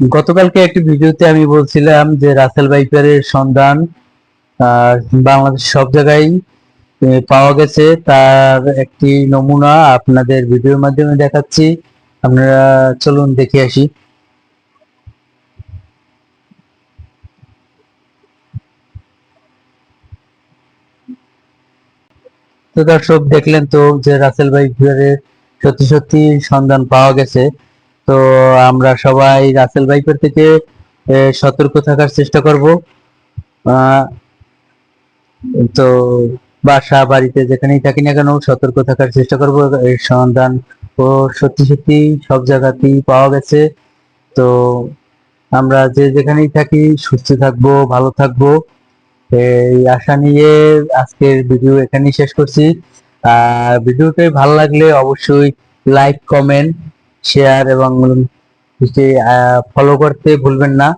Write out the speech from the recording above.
গতকালকে একটি ভিডিওতে আমি বলছিলাম যে রাসেল ভাইপারের সন্ধান বাংলাদেশ সব জায়গায় পাওয়া গেছে। তার একটি নমুনা আপনাদের ভিডিওর মাধ্যমে দেখাচ্ছি। আপনারা চলুন দেখে আসি। তো দর্শক, দেখলেন তো যে রাসেল ভাইপারের সত্যি সত্যি সন্ধান পাওয়া গেছে। তো আমরা সবাই রাসেল ভাইপার থেকে সতর্ক থাকার চেষ্টা করব। তো বাসা, বাড়িতে যেখানেই থাকি না কেন, সতর্ক থাকার চেষ্টা করব। এর সন্ধান ও সত্যি সত্যি সব জায়গাতেই পাওয়া গেছে। তো আমরা যে যেখানেই থাকি, সুস্থ থাকব, ভালো থাকব। এই আশা নিয়ে আজকের ভিডিও এখানেই শেষ করছি। আর ভিডিওটি ভালো লাগলে অবশ্যই লাইক, কমেন্ট শেয়ার এবং ফলো করতে ভুলবেন না।